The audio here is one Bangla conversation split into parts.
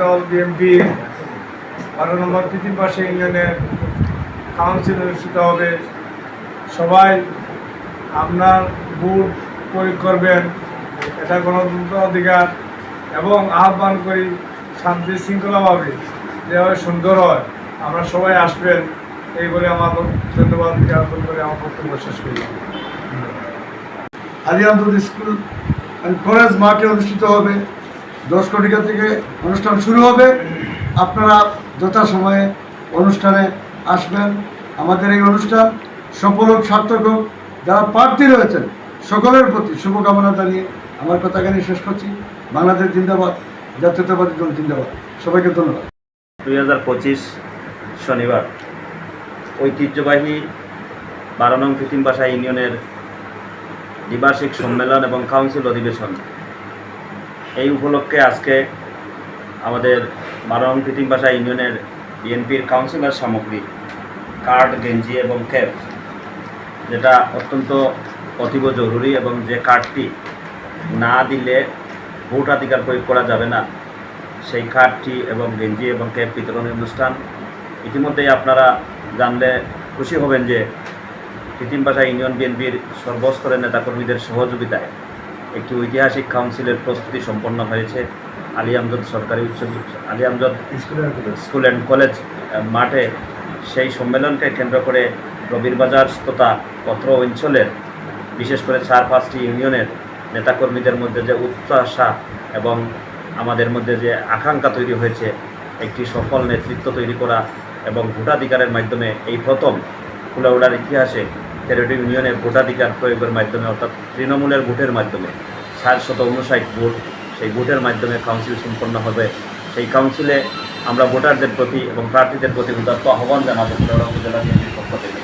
দল বিএনপি, বারো নম্বর তৃতীয় পাশে ইউনিয়নের কাউন্সিল অনুষ্ঠিত হবে। সবাই আপনার ভোট প্রয়োগ করবেন, এটা গণতন্ত্র অধিকার এবং আহ্বান করি শান্তি শৃঙ্খলাভাবে, যেভাবে সুন্দর হয়, আমরা সবাই আসবেন, এই বলে আমার ধন্যবাদ জ্ঞাপন করে আমার বক্তব্য শেষ করলাম আলিয়ামদুল স্কুল অ্যান্ড কলেজ মাঠে অনুষ্ঠিত হবে। দশ কোটিকা থেকে অনুষ্ঠান শুরু হবে। আপনারা যথাসময়ে অনুষ্ঠানে আসবেন। আমাদের এই অনুষ্ঠান সফল হোক, সার্থক হোক, যারা প্রার্থী রয়েছেন, সকলের প্রতি শুভকামনা জানিয়ে আমার কথা এখানে শেষ করছি। বাংলাদেশ জিন্দাবাদ, জাতীয়তাবাদী দল জিন্দাবাদ। সবাইকে ধন্যবাদ। দুই হাজার পঁচিশ শনিবার, ঐতিহ্যবাহী বারো নং ভাষা ইউনিয়নের দ্বিবার্ষিক সম্মেলন এবং কাউন্সিল অধিবেশন। এই উপলক্ষে আজকে আমাদের বারো নং কৃত্রিম ভাষা ইউনিয়নের বিএনপির কাউন্সিলর সামগ্রী, কার্ড, গেঞ্জি এবং ক্যাপ, যেটা অত্যন্ত অতীব জরুরি এবং যে কার্ডটি না দিলে ভোটাধিকার প্রয়োগ করা যাবে না, সেই কার্ডটি এবং গেঞ্জি এবং ক্যাপ বিতরণের অনুষ্ঠান। ইতিমধ্যেই আপনারা জানলে খুশি হবেন যে কৃত্রিম ভাষা ইউনিয়ন বিএনপির সর্বস্তরের নেতাকর্মীদের সহযোগিতায় একটি ঐতিহাসিক কাউন্সিলের প্রস্তুতি সম্পন্ন হয়েছে আলী আমজদ সরকারি উচ্চ Ali Amjad school and college মাঠে সেই সম্মেলনকে কেন্দ্র করে রবিরবাজার তথা পত্র অঞ্চলের বিশেষ করে চার পাঁচটি ইউনিয়নের নেতাকর্মীদের মধ্যে যে উৎসাহ এবং আমাদের মধ্যে যে আকাঙ্ক্ষা তৈরি হয়েছে একটি সফল নেতৃত্ব তৈরি করা এবং ভোটাধিকারের মাধ্যমে এই প্রথম কুলাউড়ার ইতিহাসে তেরোটি ইউনিয়নে ভোটাধিকার প্রয়োগের মাধ্যমে, অর্থাৎ তৃণমূলের ভোটের মাধ্যমে ষাট শত উনষাট ভোট সেই ভোটের মাধ্যমে কাউন্সিল সম্পন্ন হবে। সেই কাউন্সিলে আমরা ভোটারদের প্রতি এবং প্রার্থীদের প্রতি উদাত্ত আহ্বান জানাব। উপজেলা বিএনপির পক্ষ থেকে।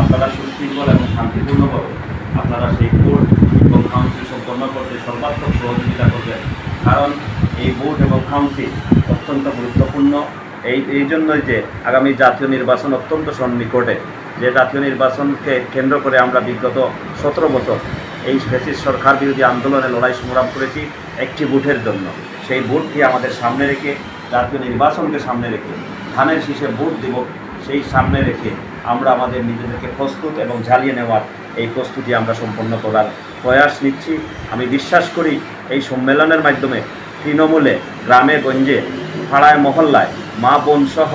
আপনারা সুশৃঙ্খল এবং শান্তিপূর্ণভাবে আপনারা সেই ভোট এবং কাউন্সিল সম্পন্ন করতে সর্বাত্মক সহযোগিতা করবেন। কারণ এই ভোট এবং কাউন্সিল অত্যন্ত গুরুত্বপূর্ণ। এই এই জন্যই যে আগামী জাতীয় নির্বাচন অত্যন্ত সন্নিকটে, যে জাতীয় নির্বাচনকে কেন্দ্র করে আমরা বিগত সতেরো বছর এই ফেসিস সরকার বিরোধী আন্দোলনে লড়াই সংগ্রাম করেছি একটি ভোটের জন্য। সেই ভোটকে আমাদের সামনে রেখে, জাতীয় নির্বাচনকে সামনে রেখে, ধানের শীষে ভোট দিব, সেই সামনে রেখে আমরা আমাদের নিজেদেরকে প্রস্তুত এবং ঝালিয়ে নেওয়ার এই প্রস্তুতি আমরা সম্পন্ন করার প্রয়াস নিচ্ছি। আমি বিশ্বাস করি এই সম্মেলনের মাধ্যমে তৃণমূলে, গ্রামে, গঞ্জে, পাড়ায়, মহল্লায় মা, বোন সহ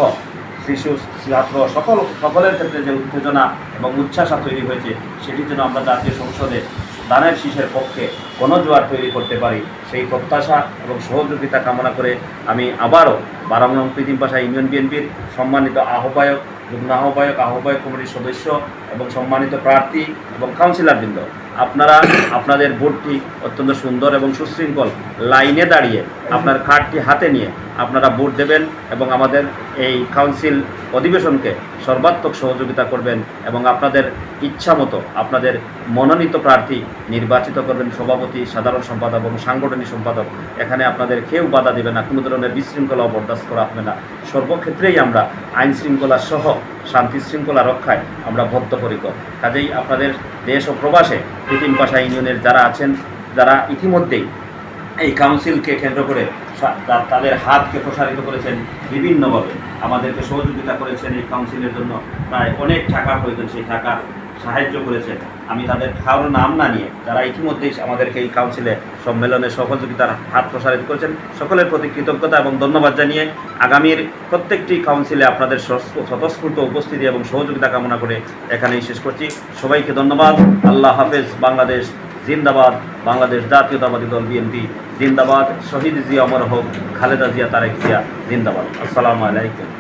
শিশু ছাত্র সকল, সকলের ক্ষেত্রে যে উত্তেজনা এবং উচ্ছ্বাসা তৈরি হয়েছে সেটি যেন আমরা জাতীয় সংসদে দানের শীষের পক্ষে গণজোয়ার তৈরি করতে পারি। সেই প্রত্যাশা এবং সহযোগিতা কামনা করে আমি আবারও বারো নং প্রীতিম পাশা ইউনিয়ন বিএনপির সম্মানিত আহ্বায়ক, যুগ্ম আহ্বায়ক আহ্বায়ক কমিটির সদস্য এবং সম্মানিত প্রার্থী এবং কাউন্সিলরবৃন্দ। আপনারা আপনাদের বোর্ডটি অত্যন্ত সুন্দর এবং সুশৃঙ্খল লাইনে দাঁড়িয়ে আপনার কার্ডটি হাতে নিয়ে আপনারা ভোট দেবেন এবং আমাদের এই কাউন্সিল অধিবেশনকে সর্বাত্মক সহযোগিতা করবেন এবং আপনাদের ইচ্ছা মতো আপনাদের মনোনীত প্রার্থী নির্বাচিত করবেন। সভাপতি, সাধারণ সম্পাদক এবং সাংগঠনিক সম্পাদক। এখানে আপনাদের কেউ বাধা দেবে না, কোনো ধরনের বিশৃঙ্খলা বরদাস্ত করা হবে না। সর্বক্ষেত্রেই আমরা আইন শৃঙ্খলা সহ শান্তি শৃঙ্খলা রক্ষায় আমরা বদ্ধপরিকর কাজেই আপনাদের দেশ ও প্রবাসে কৃত্রিম ভাষা ইউনিয়নের যারা আছেন, যারা ইতিমধ্যেই এই কাউন্সিলকে কেন্দ্র করে তাদের হাতকে প্রসারিত করেছেন বিভিন্নভাবে। আমাদেরকে সহযোগিতা করেছেন এই কাউন্সিলের জন্য। প্রায় অনেক টাকা প্রয়োজন, সেই টাকা সাহায্য করেছেন আমি তাদের কারোর নাম না নিয়ে যারা ইতিমধ্যেই আমাদেরকে এই কাউন্সিলে সম্মেলনে সহযোগিতার হাত প্রসারিত করেছেন, সকলের প্রতি কৃতজ্ঞতা এবং ধন্যবাদ জানিয়ে আগামীর প্রত্যেকটি কাউন্সিলে আপনাদের স্বতঃস্ফূর্ত উপস্থিতি এবং সহযোগিতা কামনা করে এখানেই শেষ করছি। সবাইকে ধন্যবাদ। আল্লাহ হাফেজ। বাংলাদেশ জিন্দাবাদ। বাংলাদেশ জাতীয়তাবাদী দল বিএনপি জিন্দাবাদ। শহীদ জিয়া অমর হোক, খালেদা জিয়া, তারেক জিয়া জিন্দাবাদ। আসসালামু আলাইকুম।